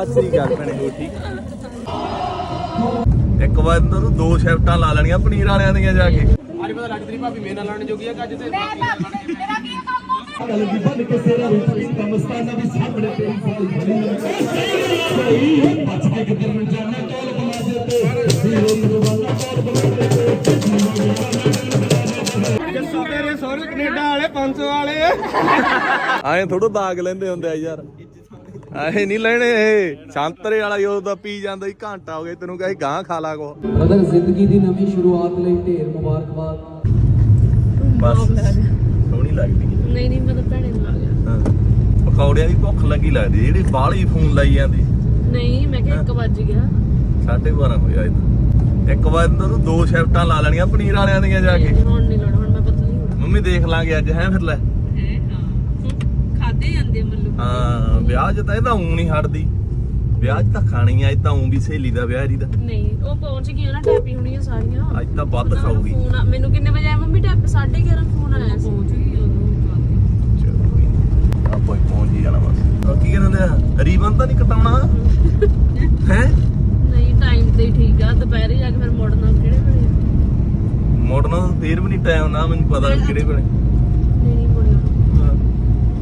ਸਤਿ ਸ੍ਰੀ ਅਕਾਲ ਭੈਣੇ ਹੋ ਠੀਕ ਇੱਕ ਵਾਰ ਇਹਨਾਂ ਨੂੰ ਦੋ ਸ਼ਿਫਟਾਂ ਲਾ ਲੈਣੀਆਂ ਪਨੀਰ ਵਾਲਿਆਂ ਦੀਆਂ ਜਾ ਕੇ। ਅੱਜ ਪਤਾ ਲੱਗ ਤੇਰੀ ਭਾਬੀ ਮੇਰੇ ਨਾਲ ਲੜਨ ਜੋਗੀ ਆ ਕਿ ਅੱਜ ਤੇ ਮੈਂ ਭਾਬੀ ਮੇਰਾ ਕੀ ਕੰਮ ਗੱਲ ਦੀ ਬਣ ਕੇ ਸੇਰਾ ਰੂਪ ਇਸ ਕਮਸਤਾਨਾ ਵੀ ਸਾਹਮਣੇ ਤੇਰੀ ਫੌਜ ਖੜੀ ਹੈ ਸਹੀ ਬਚ ਕੇ ਕਿੱਧਰ ਨੂੰ ਜਾਣਾ ਟੋਲ ਬਣਾ ਦੇ ਤੇ। ਹੀਰੋ ਨਿਰਵਾਲਾ ਟੋਲ ਬਣਾ ਦੇ ਤੇ। ਜੱਸੂ ਤੇਰੇ ਸਹੁਰੇ ਕੈਨੇਡਾ ਵਾਲੇ 500 ਵਾਲੇ। ਆਏ ਥੋੜਾ ਦਾਗ ਲੈਂਦੇ ਹੁੰਦੇ ਆ ਯਾਰ। ਆਏ ਨਹੀਂ ਲੈਣੇ ਇਹ। ਸੰਤਰੇ ਵਾਲਾ ਜੋ ਦਾ ਪੀ ਜਾਂਦਾ ਹੀ ਘੰਟਾ ਹੋ ਗਿਆ ਤੈਨੂੰ ਕਹੇ ਗਾਂ ਖਾ ਲਾ ਕੋ। ਬ੍ਰਦਰ ਜ਼ਿੰਦਗੀ ਦੀ ਨਵੀਂ ਸ਼ੁਰੂਆਤ ਲਈ ਢੇਰ ਮੁਬਾਰਕਬਾਦ। ਬਸ। ਸੋਹਣੀ ਲੱਗਦੀ ਹੈ ਨਹੀਂ ਨਹੀਂ ਮੈਂ ਤਾਂ ਭੈਣੇ ਨੂੰ ਲਾ ਲਿਆ ਹਾਂ। ਪਕੌੜਿਆਂ ਦੀ ਭੁੱਖ ਲੱਗੀ ਲੱਗਦੀ ਜਿਹੜੀ ਬਾਹਲੀ ਫੋਨ ਲਾਈ ਜਾਂਦੀ। ਨਹੀਂ ਮੈਂ ਕਿਹਾ 1 ਵੱਜ ਗਿਆ। ਸਾਢੇ 12 ਹੋਇਆ ਇਹ ਤਾਂ ਇੱਕ ਵਾਰ ਇਹਨਾਂ ਨੂੰ ਦੋ ਸ਼ਿਫਟਾਂ ਲਾ ਲੈਣੀਆਂ ਪਨੀਰ ਵਾਲਿਆਂ ਦੀਆਂ ਜਾ ਕੇ। ਹੁਣ ਨਹੀਂ ਲੜ ਹੁਣ ਮੈਂ ਪਤਲੀ ਹੋਣਾ ਮੰਮੀ ਦੇਖ ਲਾਂਗੇ ਅੱਜ ਹੈ ਫਿਰ ਲੈ। ਖਾਦੇ ਜਾਂਦੇ ਹਾਂ ਵਿਆਹ 'ਚ ਤਾਂ ਇਹਦਾ ਊਂ ਨਹੀਂ ਹਟਦੀ। ਵਿਆਹ 'ਚ ਤਾਂ ਖਾਣੀ ਆ ਇਹ ਤਾਂ ਊਂ ਵੀ ਸਹੇਲੀ ਦਾ ਵਿਆਹ ਇਹਦੀ ਦਾ ਨਹੀਂ ਉਹ ਪਹੁੰਚ ਗਈਆਂ ਨਾ ਟੈਪੀ ਹੋਣੀਆਂ ਸਾਰੀਆਂ। ਅੱਜ ਤਾਂ ਵੱਧ ਖਾਊਗੀ। ਫੋਨ ਆ- ਮੈਨੂੰ ਕਿੰਨੇ ਵਜੇ ਆਇਆ ਮੰਮੀ ਟੈਪ? 11:30 ਫੋਨ ਆਇਆ ਸੀ। ਪਹੁੰਚ ਗਈ ਨੀ। ਆਪਾਂ ਹੀ ਪਹੁੰਚ ਹੀ ਜਾਣਾ ਬਸ। ਉਹ ਕੀ ਕਹਿੰਦੇ ਆ? ਰੀਬਨ ਤਾਂ ਨਹੀਂ ਕਟਾਉਣਾ? ਹੈ? ਨਹੀਂ ਟਾਈਮ ਤੇ ਹੀ ਠੀਕ ਆ। ਦੁਪਹਿਰੇ ਜਾ ਕੇ ਫਿਰ ਮੁੜਨਾ ਕਿਹੜੇ ਵੇਲੇ? ਮੋੜਨਾ ਫੇਰ ਵੀ ਨਹੀਂ ਟਾਈਮ ਨਾ ਮੈਨੂੰ ਪਤਾ ਨੀ ਕਿਹੜੇ ਵੇਲੇ। ਨਹੀਂ ਨਹੀਂ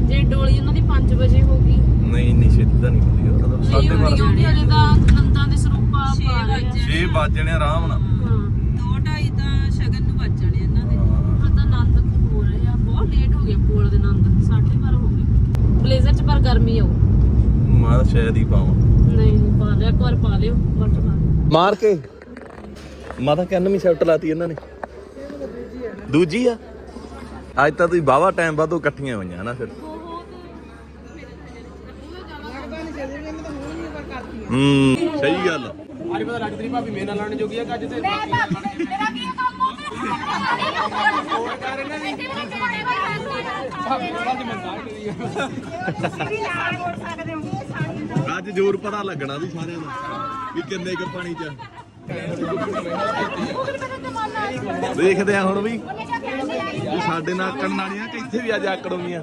ਜੇ ਡੋਲੀ ਉਹਨਾਂ ਦੀ 5 ਵਜੇ ਹੋ ਗਈ। ਨਹੀਂ ਨਹੀਂ ਛੇਤੀ ਤਾਂ ਨਹੀਂ ਹੁੰਦੀ ਉਹ ਤਾਂ ਨਹੀਂ ਸਾਢੇ ਹੋਣੀ ਬਾਰਾਂ। ਤਾਂ ਨੰਦਾਂ ਦੇ ਸਰੂਪਾ ਪਾ ਰਹੇ ਆ। 6 ਵਜਣੇ ਆਰਾਮ ਨਾਲ। ਹਾਂ। ਦੋ ਢਾਈ ਤਾਂ ਸ਼ਗਨ ਨੂੰ ਵੱਜਣੇ ਇਹਨਾਂ ਦੇ। ਪਤਾ ਨੰਦ ਕੀ ਹੋ ਰਹੇ ਆ। ਬਹੁਤ ਲੇਟ ਹੋ ਗਏ ਕੋਲ ਦੇ ਨੰਦ 12:30 ਹੋ ਗਏ। ਬਲੇਜ਼ਰ ਚ ਪਰ ਗਰਮੀ ਆਉ ਮੈਂ ਤਾਂ ਸ਼ਾਇਦ ਹੀ ਪਾਵਾਂ। ਨਹੀਂ ਨਹੀਂ ਪਾ ਲਿਆ ਇੱਕ ਵਾਰ ਪਾ ਲਿਓ ਵਰਤ ਪਾ ਲਿਓ। ਮਾਰ ਕੇ। ਮਾਤਾ ਕਿੰਨਵੀਂ ਸ਼ਿਫਟ ਲਾਤੀ ਇਹਨਾਂ ਨੇ। ਦੂਜੀ ਆ। ਅੱਜ ਤਾਂ ਤੁਸੀਂ ਬਾਵਾ ਟਾਈਮ ਬਾਅਦੋਂ ਇਕੱਠੀਆਂ ਹੋਈਆਂ ਨਾ ਫਿਰ? ਹੂੰ ਸਹੀ ਗੱਲ। ਆ। ਅੱਜ ਪਤਾ ਲੱਗ ਤੇਰੀ ਭਾਬੀ ਮੇਰੇ ਨਾਲ ਲੜਨ ਜੋਗੀ ਆ ਕਿ ਅੱਜ ਤੇ ਮੈਂ ਭਾਬੀ ਮੇਰਾ ਕੀ ਕੰਮ? ਵੀ ਨਾਲ ਬੋਲ ਸਕਦੇ ਹੋ ਅੱਜ ਜ਼ੋਰ ਪਤਾ ਲੱਗਣਾ ਵੀ ਸਾਰਿਆਂ ਦਾ ਵੀ ਕਿੰਨੇ ਕੁ ਪਾਣੀ ਚ। ਦੇਖਦੇ ਆ ਹੁਣ ਵੀ। ਸਾਡੇ ਨਾਲ ਆਕੜਨ ਵਾਲੀਆਂ ਕਿ ਇੱਥੇ ਵੀ ਅੱਜ ਆਕੜੋਗੀਆਂ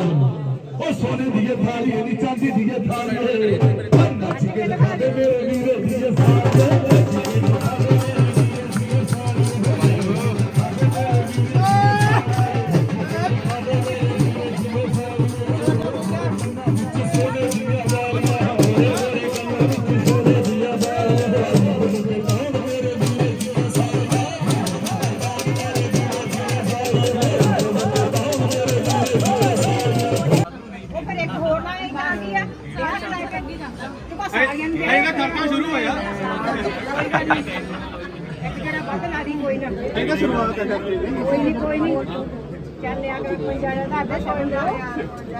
ਉਧਰੋਂ ਨਾ ਬੰਦਾ ਉਹ ਸੋਨੇ ਦੀ ਇਹ ਥਾਲੀ ਇਹਦੀ ਚਾਂਦੀ ਦੀ ਇਹ ਥਾਲੀ ਓਏ ਨੱਚ ਜਿਹੜਾ ਵੱਧ ਲਾ ਦੀ ਕੋਈ ਨਾ ਇਹਦਾ ਸ਼ੁਰੂਆਤ ਹੈ ਕੋਈ ਨਹੀਂ ਕੋਈ ਨਹੀਂ। ਚੱਲ ਲਿਆ ਕਰ ਕੋਈ ਜਾਣਾ ਤਾਂ ਅੱਧੇ ਸੌਂ ਦੋ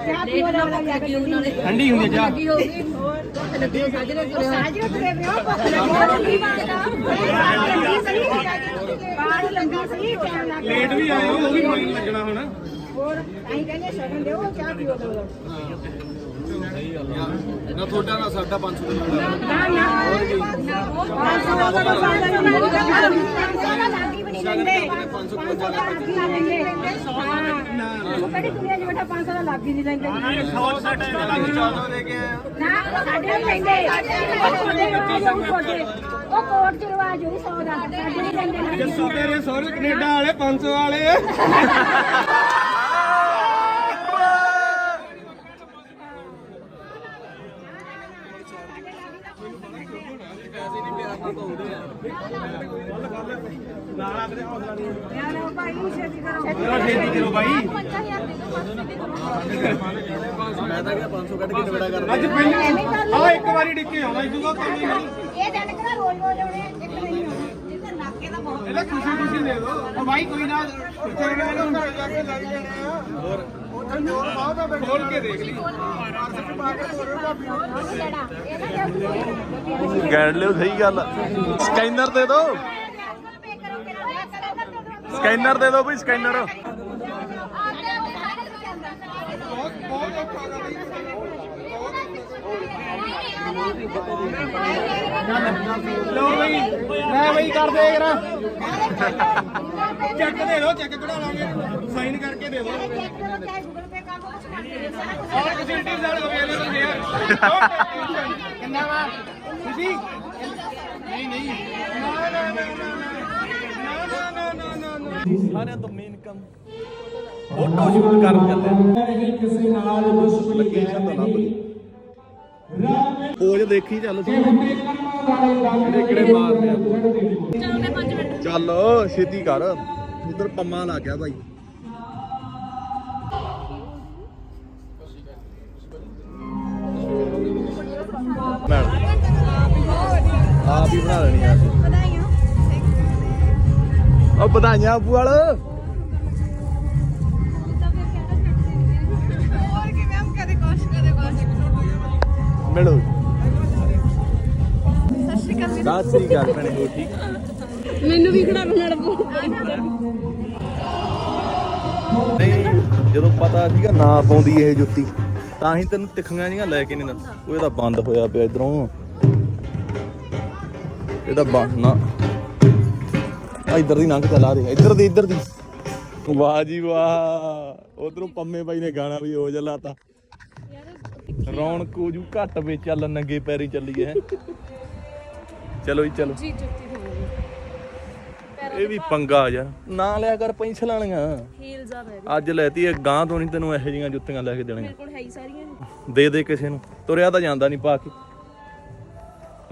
ਚਾਹ ਨਾ ਲੱਗ ਗਿਆ ਨਾਲੇ। ਠੰਡੀ ਹੁੰਦੀ ਜਾ ਲੱਗੀ ਹੋਗੀ ਲੱਗੀ ਸਾਜਰੇ ਤੁਰੇ ਸਾਜਰੇ ਤੁਰੇ ਵਿਓ ਭੁੱਖ ਲੱਗੀ ਬਾਹਰ ਲੰਗੀ ਸਹੀ ਟਾਈਮ ਲੱਗ ਲੇਟ ਵੀ ਆਏ ਹੋ ਉਹ ਵੀ ਕੋਈ ਨੀ ਲੱਗਣਾ ਹੁਣ। ਹੋਰ ਅਸੀਂ ਕਹਿੰਦੇ ਸ਼ਗਨ ਦਿਓ ਚਾਹ ਪੀਓ। ਦੋ ਨਾ ਤੁਹਾਡਾ ਨਾ ਸਾਡਾ 500 ਦਾ ਨਾ ਨਾ ਪੰਜ ਸੌ ਦਾ ਤਾਂ ਸਾਡਾ ਨਹੀਂ ਲੱਗਦਾ ਸਾਡਾ ਲਾਗੀ ਵੀ ਨਹੀਂ ਦਿੰਦੇ 500 ਦਾ ਲਾਗੀ ਲਾ ਦਿੰਦੇ ਹਾਂ ਉਹ ਕਹਿੰਦੀ ਦੁਨੀਆ 'ਚ ਬੈਠਾ 500 ਦਾ ਲਾਗੀ ਨਹੀਂ ਦਿੰਦੇ 100 60 ਦਾ 400 ਦੇ ਕੇ ਆਏ ਨਾ ਸਾਡੇ ਨਹੀਂ ਦਿੰਦੇ ਉਹ ਤੁਹਾਡੇ ਰਿਵਾਜ ਉਹ ਤੁਹਾਡੇ ਉਹ ਕੋਰਟ 'ਚ ਰਿਵਾਜ ਹੋਈ 100 ਦਾ। ਸਾਡੇ ਨਹੀਂ ਨਾ ਜੱਸੂ ਤੇਰੇ ਸਹੁਰੇ ਕੈਨੇਡਾ ਵਾਲੇ 500 ਵਾਲੇ ਯਾਰ ਉਹ ਭਾਈ ਨੂੰ ਛੇਤੀ ਕਰੋ ਛੇਤੀ ਕਰੋ ਬਾਈ ਮੈਂ ਤਾਂ ਕਿਹਾ 500 ਕੱਢ ਕੇ ਨਿਬੜਾ ਕਰ ਅੱਜ ਪਹਿਲਾਂ ਆ ਇੱਕ ਵਾਰੀ ਡਿੱਕੇ ਆਉਣਾ ਇਦੋਂ ਬਾਅਦ ਕੰਮ ਹੀ ਨਹੀਂ ਇਹ ਦਿਨ ਕਿਹੜਾ ਰੋਜ਼ ਰੋਜ਼ ਆਉਣੇ ਆ, ਇੱਕ ਨਹੀਂ ਆਉਣਾ ਜਿੱਦਾਂ ਨਾਕੇ ਦਾ ਬਹੁਤ ਇਹਦਾ ਖੁਸ਼ੀ ਖੁਸ਼ੀ ਦੇ ਦੋ ਉਹ ਭਾਈ ਕੋਈ ਨਾ ਤੇਰੇ ਨਾਲ ਘਰ ਜਾ ਕੇ ਲੱਗ ਜਾਣੇ ਆ ਹੋਰ ਉੱਥੇ ਜੋਰ ਬਹੁਤ ਆ ਖੋਲ ਕੇ ਦੇਖ ਲਈ ਪਾਰਸਲ ਚ ਪਾ ਕੇ ਤੋਰੇਗਾ ਲੜਾ ਇਹਦਾ ਕਿਉਂ ਗੈਂਡ ਲਿਓ ਸਹੀ ਗੱਲ ਸਕੈਨਰ ਦੇ ਕਿਹੜਾ ਸਕੈਨਰ ਦੇ ਦਿਓ ਵੀ ਸਕੈਨਰ ਲੋ ਬਈ ਲੈ ਬਈ ਕਰ ਦੇ ਯਾਰ ਚੈੱਕ ਦੇ ਲੋ ਚੈੱਕ ਕਢਾ ਲਾਂਗੇ। ਸਾਈਨ ਕਰਕੇ ਦੇ ਦੋ ਸਾਰਾ ਫੈਸਿਲਿਟੀ ਨਾਲ ਅਵੇਲੇਬਲ ਹੈ ਕਿੰਨਾ ਵਾ? ਤੁਸੀਂ ਨਹੀਂ ਨਹੀਂ। ਨਾ ਨਾ ਨਾ ਨਾ ਨਾ ਨਾ ਨਾ ਸਾਰਿਆਂ ਤੋਂ ਮੇਨ ਕੰਮ ਫੋਟੋ ਸ਼ੂਟ ਕਰਨ ਚੱਲੇ ਕਿਸੇ ਨਾਲ ਦੁਸ਼ਮਣੀ ਲੱਗੇ ਤਾਂ ਲੱਭ ਰਾਤ ਪੋਜ ਦੇਖੀ ਚੱਲ ਤੂੰ। ਕਿਹੜੇ ਕਿਹੜੇ ਮਾਰਦੇ ਆ ਚਲੋ ਮੈਂ 5 ਮਿੰਟ ਚੱਲ ਛੇਤੀ ਕਰ। ਉਧਰ ਪੰਮਾ ਲੱਗ ਗਿਆ ਭਾਈ ਮੈਡਮ ਆਪ ਹੀ ਬਣਾ ਲੈਣੀ ਆ। ਅਸੀਂ ਉਹ ਵਧਾਈਆਂ ਆਪੂ ਵਾਲ। ਮਿਲੋ। ਸਤਿ ਸ੍ਰੀ ਅਕਾਲ ਭੈਣੇ ਹੋ ਠੀਕ ਮੈਨੂੰ ਵੀ ਖੜਾ ਨਾਲ ਨਹੀਂ, ਜਦੋਂ ਪਤਾ ਸੀਗਾ ਨਾ ਪਾਉਂਦੀ ਇਹ ਜੁੱਤੀ, ਤਾਂ ਹੀ ਤੈਨੂੰ ਤਿੱਖੀਆਂ ਜੀਆਂ ਲੈ ਕੇ ਨਹੀਂ ਦਿੰਦਾ। ਉਹ ਇਹਦਾ ਬੰਦ ਹੋਇਆ ਪਿਆ ਇਧਰੋਂ। ਇਹਦਾ ਬੰਦ ਨਾ। ਆ ਇਧਰ ਦੀ ਲੰਘ ਚੱਲਾ ਦੇ ਇਧਰ ਦੀ ਇਧਰ ਦੀ। ਵਾਹ ਜੀ ਵਾਹ। ਉਧਰੋਂ ਪੰਮੇ ਬਾਈ ਨੇ ਗਾਣਾ ਵੀ ਹੋ ਜਲਾਤਾ ਰੌਣਕ ਹੋ ਜੂ ਘੱਟ ਵੇ ਚੱਲ, ਨੰਗੇ ਪੈਰੀ ਚੱਲੀਏ, ਹੈਂ। ਚਲੋ ਜੀ ਚਲੋ। ਜੀ ਜੁੱਤੀ ਹੋਊਗੀ। ਇਹ ਵੀ ਪੰਗਾ ਯਾਰ ਨਾ ਲਿਆ ਕਰ ਪੈਨਸਲ ਵਾਲੀਆਂ। ਹੀਲਸ ਆ ਮੇਰੇ ਅੱਜ ਲੈਤੀ ਇਹ ਗਾਂ ਤੋਂ ਨਹੀਂ ਤੈਨੂੰ ਇਹੋ ਜਿਹੀਆਂ ਜੁੱਤੀਆਂ ਲੈ ਕੇ ਦੇਣੀਆਂ। ਕੋਲ ਹੈ ਹੀ ਸਾਰੀਆਂ। ਦੇ ਦੇ ਕਿਸੇ ਨੂੰ। ਤੁਰਿਆ ਤਾਂ ਜਾਂਦਾ ਨਹੀਂ ਪਾ ਕੇ।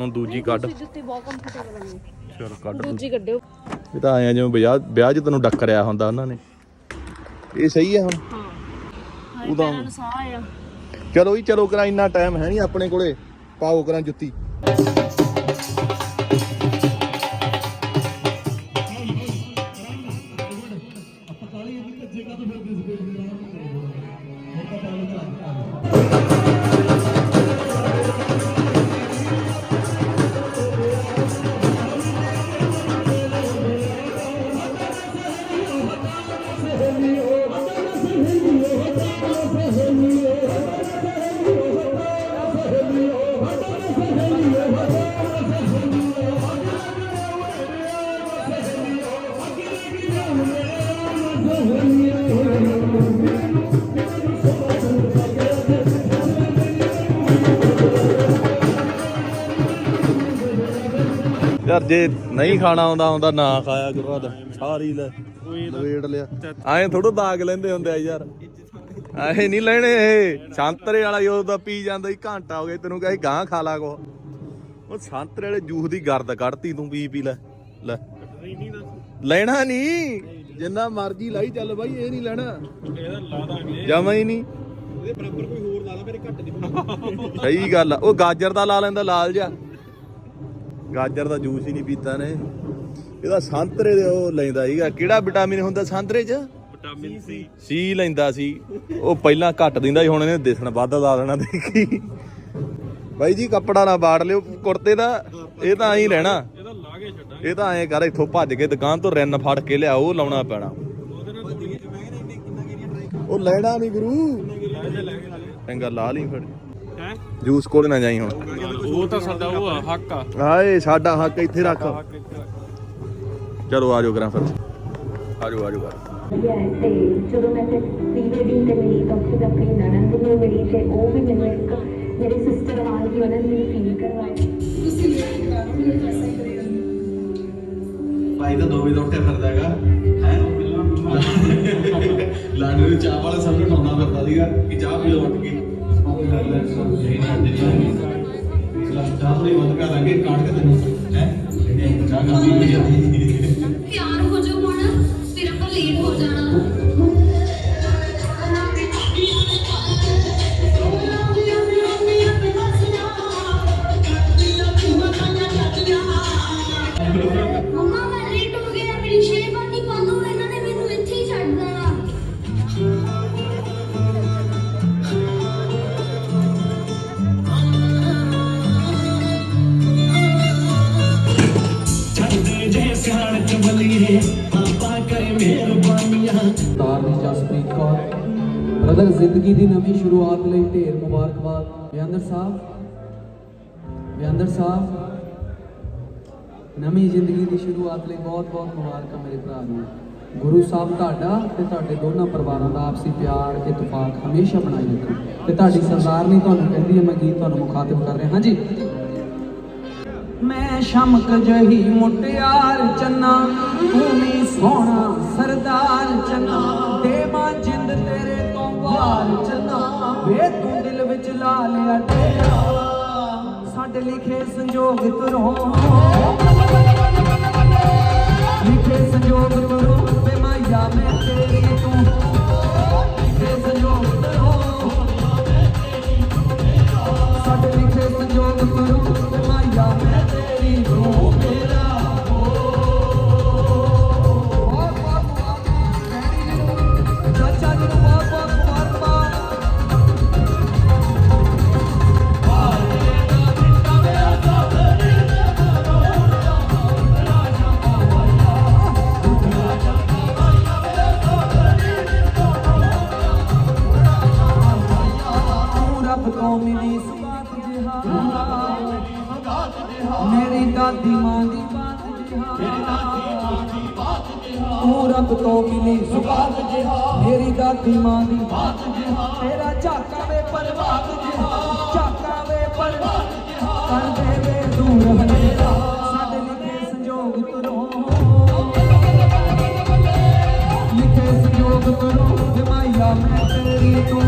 ਹੁਣ ਦੂਜੀ ਕੱਢ। ਜੁੱਤੀ ਬਹੁਤ ਕੰਫਰਟੇਬਲ ਹੈ ਚਲ ਕੱਢ ਦੂਜੀ। ਕੱਢਿਓ। ਇਹ ਤਾਂ ਆਇਆ ਜਿਵੇਂ ਵਿਆਹ ਵਿਆਹ 'ਚ ਤੈਨੂੰ ਡੱਕਰਿਆ ਹੁੰਦਾ ਉਹਨਾਂ ਨੇ। ਇਹ ਸਹੀ ਹੈ ਹੁਣ। ਹਾਂ। ਨੂੰ ਸਾਹ ਆ ਚਲੋ ਜੀ ਚਲੋ ਕਰਾਂ ਇੰਨਾ ਟਾਈਮ ਹੈ ਨਹੀਂ ਆਪਣੇ ਕੋਲੇ। ਪਾਓ ਕਰਾਂ ਜੁੱਤੀ। ਯਾਰ ਜੇ ਨਹੀਂ ਖਾਣਾ ਆਉਂਦਾ ਆਉਂਦਾ ਨਾ ਖਾਇਆ ਕਰੋ ਆਦਾ ਸਾਰੀ ਲੈ ਵੇੜ ਲਿਆ। ਐਂ ਥੋੜਾ ਦਾਗ ਲੈਂਦੇ ਹੁੰਦੇ ਆ ਯਾਰ। ਐ ਨਹੀਂ ਲੈਣੇ ਇਹ। ਸੰਤਰੇ ਵਾਲਾ ਜੋ ਦਾ ਪੀ ਜਾਂਦਾ ਹੀ ਘੰਟਾ ਹੋ ਗਿਆ ਤੈਨੂੰ ਕਹੇ ਗਾਂ ਖਾ ਲਾ ਕੋ ਉਹ ਸੰਤਰੇ ਵਾਲੇ ਜੂਸ ਦੀ ਗਰਦ ਕੱਢਤੀ ਤੂੰ ਪੀ ਪੀ ਲੈ ਲੈ। ਲੈਣਾ ਨਹੀਂ। ਜਿੰਨਾ ਮਰਜ਼ੀ ਲਾਈ ਚੱਲ ਬਾਈ ਇਹ ਨਹੀਂ ਲੈਣਾ। ਇਹਦਾ ਲਾ ਦਾਂਗੇ ਜਮਾ ਹੀ ਨਹੀਂ। ਇਹਦੇ ਬਰਾਬਰ ਕੋਈ ਹੋਰ ਲਾ ਲਾ ਮੇਰੇ ਘੱਟ ਨਹੀਂ। ਸਹੀ ਗੱਲ ਆ। ਉਹ ਗਾਜਰ ਦਾ ਲਾ ਲੈਂਦਾ ਲਾਲ ਜਿਹਾ। ਗਾਜਰ ਦਾ ਜੂਸ ਹੀ ਨਹੀਂ ਪੀਤਾ ਨੇ। ਇਹਦਾ ਸੰਤਰੇ ਦੇ ਉਹ ਲੈਂਦਾ ਸੀਗਾ। ਕਿਹੜਾ ਵਿਟਾਮਿਨ ਹੁੰਦਾ ਸੰਤਰੇ 'ਚ? Vitamin C. ਸੀ ਲੈਂਦਾ ਸੀ। ਉਹ ਪਹਿਲਾਂ ਘੱਟ ਦਿੰਦਾ ਸੀ ਹੁਣ ਇਹਨੇ ਦਿਸਣ ਵੱਧ ਲਾ ਦੇਣਾ ਦੇਖੀ। ਬਾਈ ਜੀ ਕੱਪੜਾ ਨਾ ਬਾੜ ਲਿਓ। ਕੁੜਤੇ ਦਾ ਇਹ ਤਾਂ ਐਂ ਰਹਿਣਾ। ਇਹਦਾ ਲਾ ਕੇ ਛੱਡਾਂ। ਇਹ ਤਾਂ ਐਂ ਕਰ ਇੱਥੋਂ ਭੱਜ ਕੇ ਦੁਕਾਨ ਤੋਂ ਰਿੰਨ ਫੜ ਕੇ ਲਿਆ ਉਹ ਲਾਉਣਾ ਪੈਣਾ। ਉਹ ਲੈਣਾ ਨਹੀਂ ਗੁਰੂ। ਚੰਗਾ ਲਾ ਲਈ ਫਿਰ। ਹੈ? ਜੂਸ ਕੋਲ ਨਾ ਜਾਈ ਹੁਣ। ਉਹ ਤਾਂ ਸਾਡਾ ਉਹ ਆ, ਹੱਕ ਆ। ਹਾਏ ਸਾਡਾ ਹੱਕ ਇੱਥੇ ਰੱਖ। ਚਲੋ ਆਜੋ ਕਰਾਂ ਫਿਰ ਆਜੋ ਆਜੋ ਕਰ ਤੇ ਜਦੋਂ ਮੈਂ ਤੇ ਪ੍ਰੀ ਵੈਡਿੰਗ ਤੇ ਮਿਲੀ ਤਾਂ ਉੱਥੇ ਆਪਣੀ ਨਣਦ ਨੂੰ ਮਿਲੀ ਤੇ ਉਹ ਵੀ ਮੈਨੂੰ ਇੱਕ ਮੇਰੇ ਸਿਸਟਰ ਆਲ ਦੀ ਉਹਨਾਂ ਨੇ ਮੈਨੂੰ ਫੀਲ ਕਰਵਾਇਆ। ਤੁਸੀਂ ਮੇਰੇ ਨਾਲ ਵੀ ਕਰ ਸਕਦੇ ਹੋ ਭਾਈ ਤਾਂ ਦੋ ਤੋਂ ਉੱਠਿਆ ਫਿਰਦਾ ਹੈਗਾ। ਹੈ ਲਾਂਡੇ ਨੂੰ ਚਾਹ ਵਾਲਾ ਸਭ ਨੂੰ ਆਉਂਦਾ ਫਿਰਦਾ ਸੀਗਾ ਕਿ ਚਾਹ ਪੀ ਲਓ ਉੱਠ ਕੇ। ਚਾਹ ਥੋੜੀ ਵੱਧ ਕਰਾਂਗੇ ਕਾੜ ਕੇ ਤੈਨੂੰ। ਹੈ? ਚਾਹ ਕਰਨੀ ਨਵੀਂ ਲਈ ਢੇਰ ਮੁਬਾਰਕਬਾਦ। ਵਿਆਂਦਰ ਸਾਹਿਬ ਵਿਆਂਦਰ ਸਾਹਿਬ, ਨਵੀਂ ਜ਼ਿੰਦਗੀ ਦੀ ਸ਼ੁਰੂਆਤ ਲਈ ਬਹੁਤ-ਬਹੁਤ ਮੁਬਾਰਕਾਂ ਮੇਰੇ ਭਰਾ ਨੂੰ। ਗੁਰੂ ਸਾਹਿਬ ਤੁਹਾਡਾ ਤੇ ਤੁਹਾਡੇ ਦੋਨਾਂ ਪਰਿਵਾਰਾਂ ਦਾ ਆਪਸੀ ਪਿਆਰ, ਇਤਫਾਕ ਹਮੇਸ਼ਾ ਬਣਾਈ ਰੱਖੋ ਤੇ ਤੁਹਾਡੀ ਸਰਦਾਰਨੀ ਤੁਹਾਨੂੰ ਕਹਿੰਦੀ ਹੈ, ਮੈਂ ਗੀਤ ਤੁਹਾਨੂੰ ਮੁਖਾਤਬ ਕਰ ਰਿਹਾ। ਹਾਂਜੀ। ਮੈਂ ਸ਼ਮਕ ਜਹੀ ਮੁਟਿਆਰ ਚੰਨਾ ਤੂੰ ਵੀ ਸੋਹਣਾ ਸਰਦਾਰ ਚੰਨਾ, ਦੇਵਾਂ ਜਿੰਦ ਤੇਰੇ ਤੋਂ ਵਾਰ ਚੰਨਾ। ਵੇ ਤੂੰ ਦਿਲ ਵਿੱਚ ਲਾ ਲਿਆ ਡੇਰਾ ਸਾਡੇ ਲਿਖੇ ਸੰਜੋਗ ਤੁਰੋ। ਲਿਖੇ ਸੰਜੋਗ ਤੁਰੋ, ਵੇ ਮਾਇਆ ਮੈਂ ਤੇਰੀ ਤੂੰ। ਲਿਖੇ ਸੰਜੋਗ ਤੁਰੋ। ਸਾਡੇ ਲਿਖੇ ਸੰਜੋਗ ਤੁਰੋ। ਮੇਰੀ ਦਾਦੀ ਮਾਂ ਦੀ ਬਾਤ ਜਿਹਾ। ਤੇਰਾ ਝਾਕਾ ਵੇ ਪਰਵਾਤ ਜਿਹਾ। ਝਾਕਾ ਵੇ ਪਰਵਾਤ ਜਿਹਾ। ਕਰ ਦੇਵੇ ਦੂਰ ਹਨੇਰਾ। ਸਾਡੇ ਲਿਖੇ ਸੰਜੋਗ ਤੁਰੋ ਲਿਖੇ ਸੰਜੋਗ ਤੁਰੋ ਮੈਂ ਤੇਰੀ ਤੂੰ।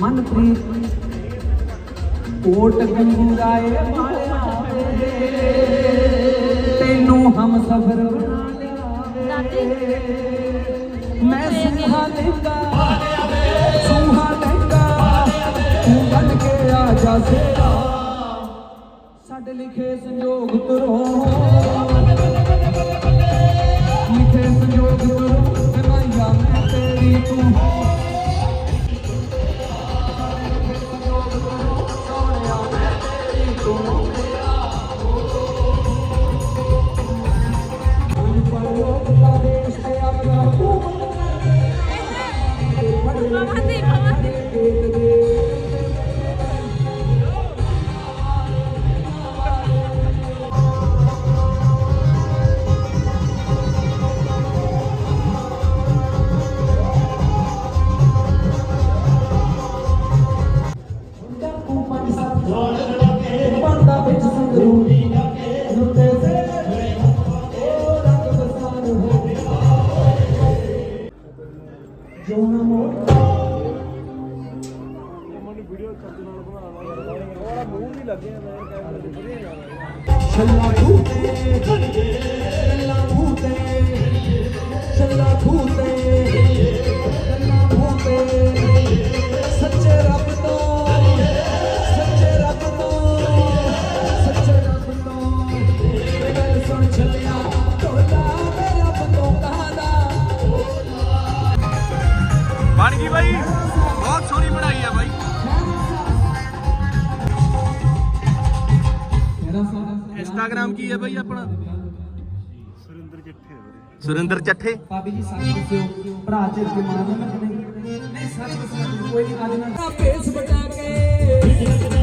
ਮਨਪ੍ਰੀਤ ਓਟ ਗੰਗੂਰਾਏ ਵਾਲਿਆ ਵੇ, ਸਫਰ ਬਣਾ ਲਿਆ ਵੇ। ਮੈਂ ਸੁਹਾ ਲਹਿੰਗਾ ਸੁਹਾ ਲਹਿੰਗਾ ਤੂੰ ਬਣ ਕੇ ਆ ਜਾ ਸੇਰਾ ਸਾਡੇ ਲਿਖੇ ਸੰਜੋਗ ਤੁਰੋ। ਲਿਖੇ ਸੰਜੋਗ ਤੁਰੋ ਮਾਇਆ ਮੈਂ ਤੇਰੀ ਤੂੰ। ਸੁਰਿੰਦਰ ਚੱਠੇ ਭਾਬੀ ਜੀ ਸੱਚ ਦੱਸਿਓ ਭਰਾ ਮਾਰਨਾ ਮੈਂ ਕਿ ਨਹੀਂ? ਨਹੀਂ ਸੱਚ ਦੱਸਣਾ ਕੋਈ ਨਹੀਂ ਅੱਜ ਨਾ ਭੇਸ ਬਚਾ ਕੇ।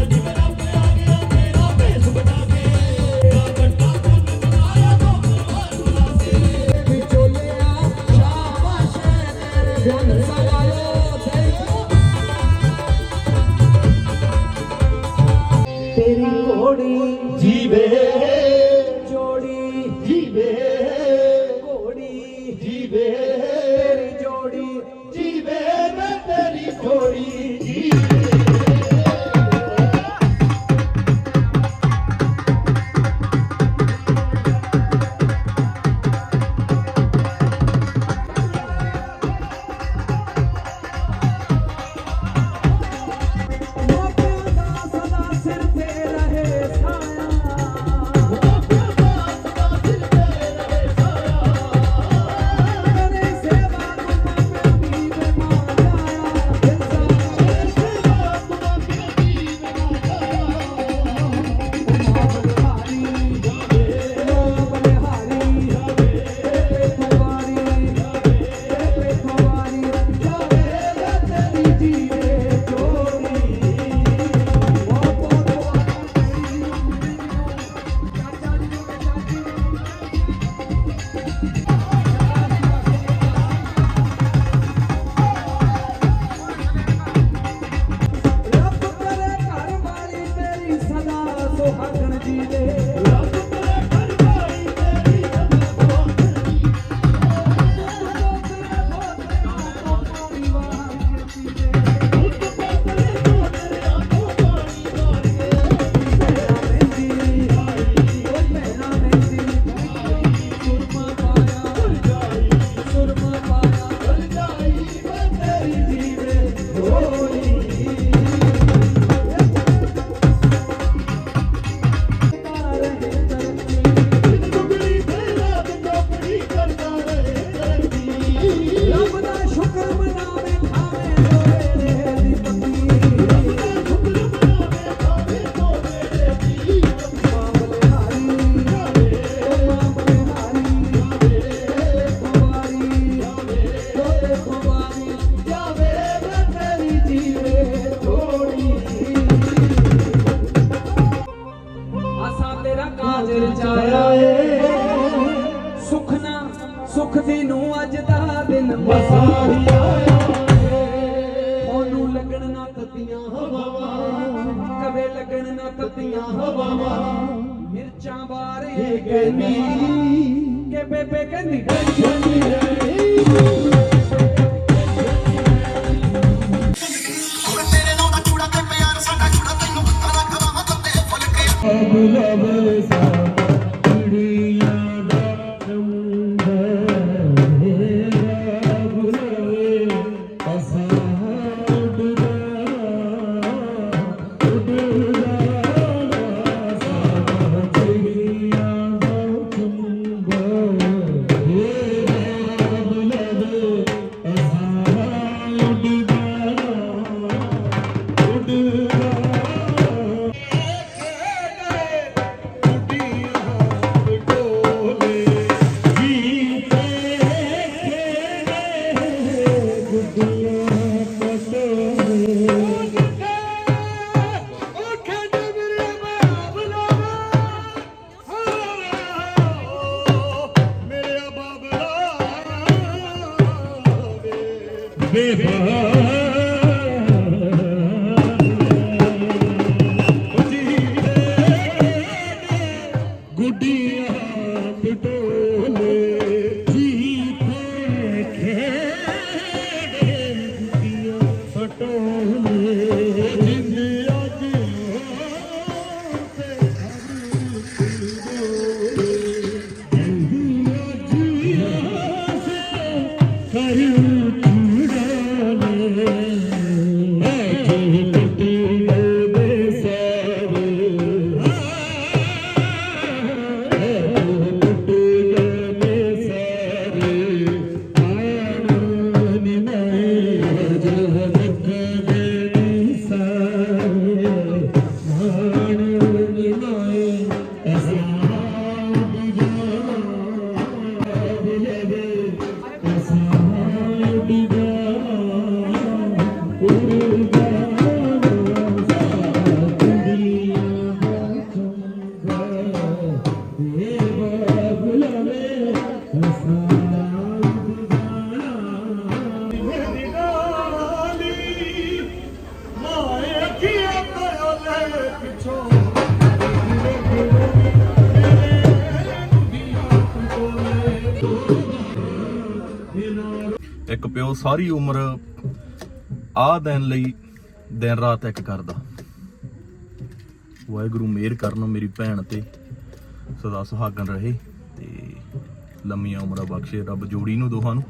ਕਾਜ ਰਚਾਇਆ ਏ। ਸੁਖ ਨਾ ਸੁਖ ਦੀ ਨੂੰ ਅੱਜ ਦਾ ਦਿਨ ਵਸਾਰੀ ਆਇਆ ਉਹਨੂੰ ਲੱਗਣ ਨਾ ਤਤੀਆਂ ਹਵਾਵਾਂ ਕਵੇ ਲੱਗਣ ਨਾ ਤਤੀਆਂ ਹਵਾਵਾਂ। ਮਿਰਚਾਂ ਬਾਰੇ ਕਹਿੰਦੀ ਕਿ ਬੇਬੇ ਕਹਿੰਦੀ ਨਹੀਂ ਰਹੀ ਗੁਲਾਬ ਕਰੂ ਇੱਕ ਸਾਰੀ ਉਮਰ ਆਹ ਦਿਨ ਲਈ ਦਿਨ ਰਾਤ ਇੱਕ ਕਰਦਾ। ਵਾਹਿਗੁਰੂ ਮਿਹਰ ਕਰਨ ਮੇਰੀ ਭੈਣ ਤੇ ਸਦਾ ਸੁਹਾਗਣ ਰਹੇ ਤੇ ਲੰਮੀਆਂ ਉਮਰਾਂ ਬਖਸ਼ੇ ਰੱਬ ਜੋੜੀ ਨੂੰ ਦੋਹਾਂ ਨੂੰ।